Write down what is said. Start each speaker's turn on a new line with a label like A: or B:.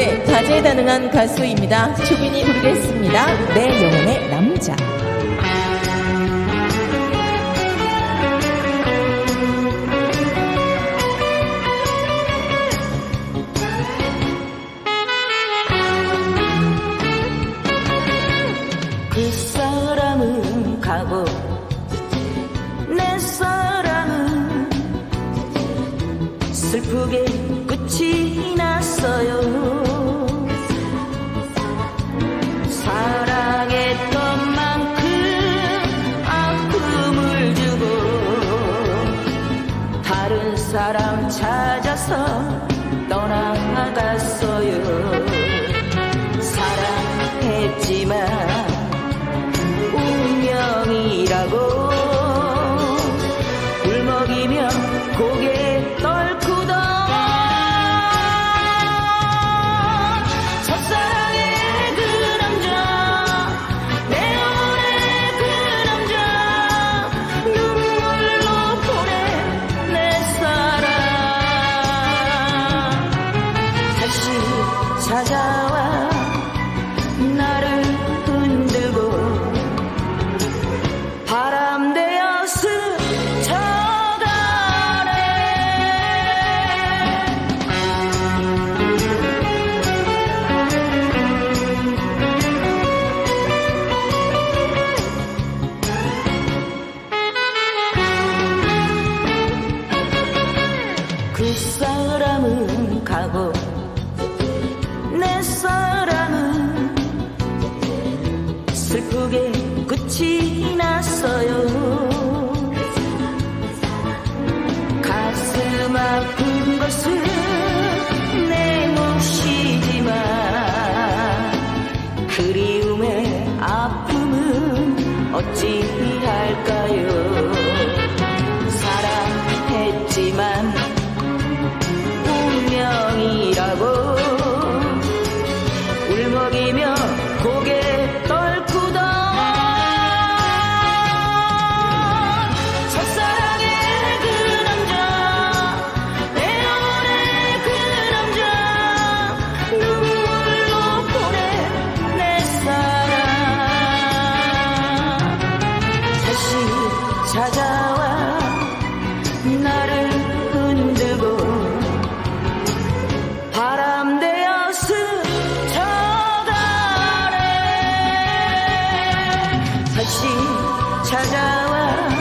A: 노래 다재다능한 가수입니다. 초빈이 부르겠습니다. 내 영혼의 남자.
B: 슬프게 끝이 났어요 사람 찾아서 떠나갔어요. 사랑했지만 운명이라고 찾아와. 나 아픈 것은 내 몫이지만 그리움의 아픔은 어찌 찾아와 나를 흔들고 바람 되어 스쳐가래 다시 찾아와